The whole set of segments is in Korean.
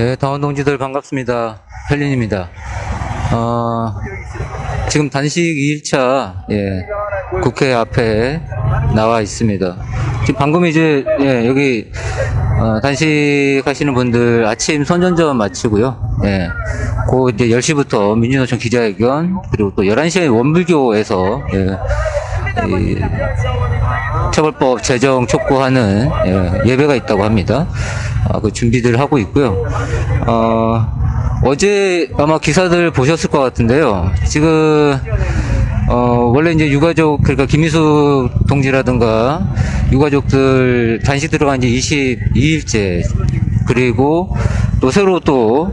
예, 당원 동지들 반갑습니다. 펠린입니다. 어, 지금 단식 2일차, 예, 국회 앞에 나와 있습니다. 지금 방금 이제, 예, 여기, 어, 단식 하시는 분들 아침 선전전 마치고요. 예, 그 이제 10시부터 민주노총 기자회견, 그리고 또 11시에 원불교에서, 예, 이, 처벌법 제정 촉구하는 예, 예배가 있다고 합니다. 아, 그 준비들 하고 있고요. 어, 어제 아마 기사들 보셨을 것 같은데요. 지금 어, 원래 이제 유가족 그러니까 김미수 동지라든가 유가족들 단식 들어간 지 22일째 그리고 또 새로 또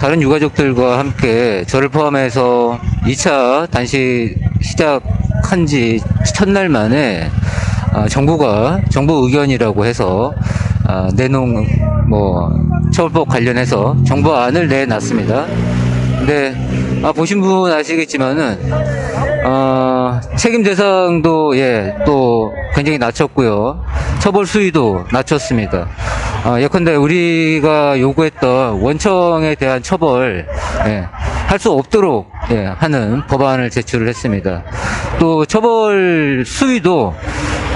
다른 유가족들과 함께 저를 포함해서 2차 단식 시작 한 지 첫날 만에 아, 정부가 정부 의견이라고 해서 아, 내놓은 뭐 처벌법 관련해서 정부안을 내놨습니다. 근데 아, 보신 분 아시겠지만은 어, 책임 대상도 예 또 굉장히 낮췄고요. 처벌 수위도 낮췄습니다. 아, 예컨대 우리가 요구했던 원청에 대한 처벌 예, 할 수 없도록 예, 하는 법안을 제출을 했습니다. 또 처벌 수위도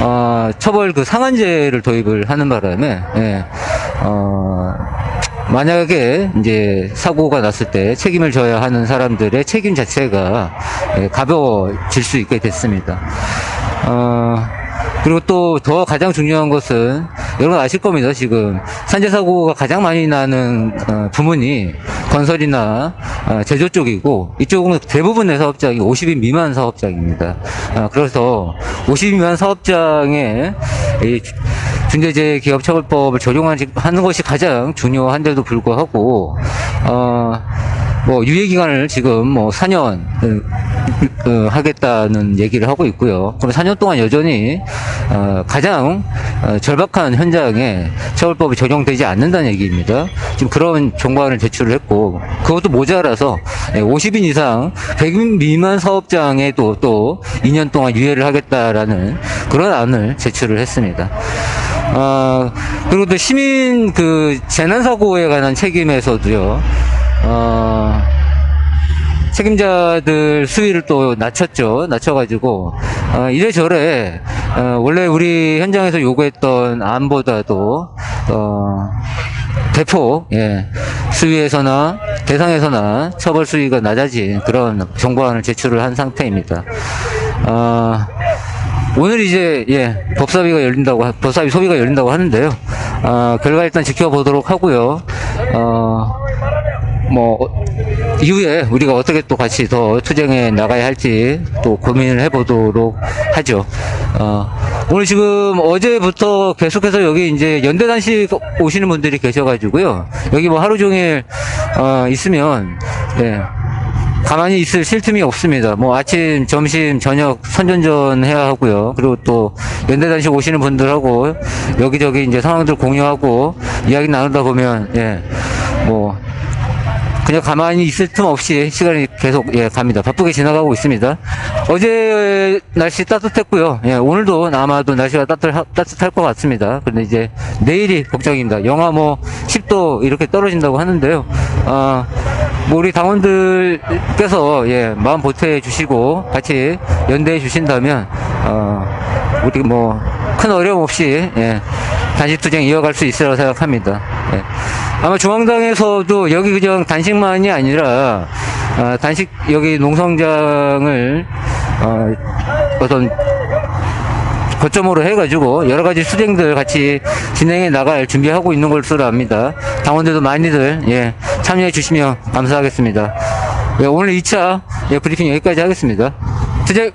어, 처벌 그 상한제를 도입을 하는 바람에 예, 어, 만약에 이제 사고가 났을 때 책임을 져야 하는 사람들의 책임 자체가 예, 가벼워질 수 있게 됐습니다. 어, 그리고 또 더 가장 중요한 것은 여러분 아실 겁니다. 지금 산재 사고가 가장 많이 나는 어, 부문이 건설이나 어, 제조 쪽이고 이쪽은 대부분의 사업장이 50인 미만 사업장입니다. 아, 그래서 50인 미만 사업장에 이 중대재해 기업처벌법을 적용하는 것이 가장 중요한데도 불구하고 어, 뭐 유예 기간을 지금 뭐 4년 어, 하겠다는 얘기를 하고 있고요. 그럼 4년 동안 여전히 어, 가장 어, 절박한 현장에 처벌법이 적용되지 않는다는 얘기입니다. 지금 그런 정관을 제출을 했고 그것도 모자라서 50인 이상 100인 미만 사업장에도 또 2년 동안 유예를 하겠다라는 그런 안을 제출을 했습니다. 어, 그리고 또 시민 그 재난사고에 관한 책임에서도요, 어, 책임자들 수위를 또 낮췄죠. 낮춰가지고, 어, 이래저래, 어, 원래 우리 현장에서 요구했던 안보다도, 어, 대폭, 예, 수위에서나 대상에서나 처벌 수위가 낮아진 그런 정보안을 제출을 한 상태입니다. 어, 오늘 이제 예 법사위가 열린다고 하- 법사위 소위가 열린다고 하는데요. 어, 결과 일단 지켜보도록 하고요. 어 뭐 이후에 우리가 어떻게 또 같이 더 투쟁해 나가야 할지 또 고민을 해보도록 하죠. 어, 오늘 지금 어제부터 계속해서 여기 이제 연대 단식 오시는 분들이 계셔가지고요. 여기 뭐 하루 종일 어, 있으면 예. 가만히 있을 쉴 틈이 없습니다. 뭐 아침, 점심, 저녁 선전전 해야 하고요. 그리고 또 연대 단식 오시는 분들하고 여기저기 이제 상황들 공유하고 이야기 나누다 보면 예, 뭐 그냥 가만히 있을 틈 없이 시간이 계속 예 갑니다. 바쁘게 지나가고 있습니다. 어제 날씨 따뜻했고요. 예, 오늘도 아마도 날씨가 따뜻 따뜻할 것 같습니다. 근데 이제 내일이 걱정입니다. 영하 뭐 10도 이렇게 떨어진다고 하는데요. 아, 뭐 우리 당원들께서 예 마음 보태 주시고 같이 연대해 주신다면 어 우리 뭐 큰 어려움 없이 예 단식 투쟁 이어갈 수 있으라고 생각합니다. 예. 아마 중앙당에서도 여기 그냥 단식만이 아니라 아, 단식 여기 농성장을 어, 어떤 거점으로 해가지고 여러 가지 수쟁들 같이 진행해 나갈 준비하고 있는 것으로 압니다. 당원들도 많이들 예, 참여해 주시면 감사하겠습니다. 예, 오늘 2차 예, 브리핑 여기까지 하겠습니다. 투쟁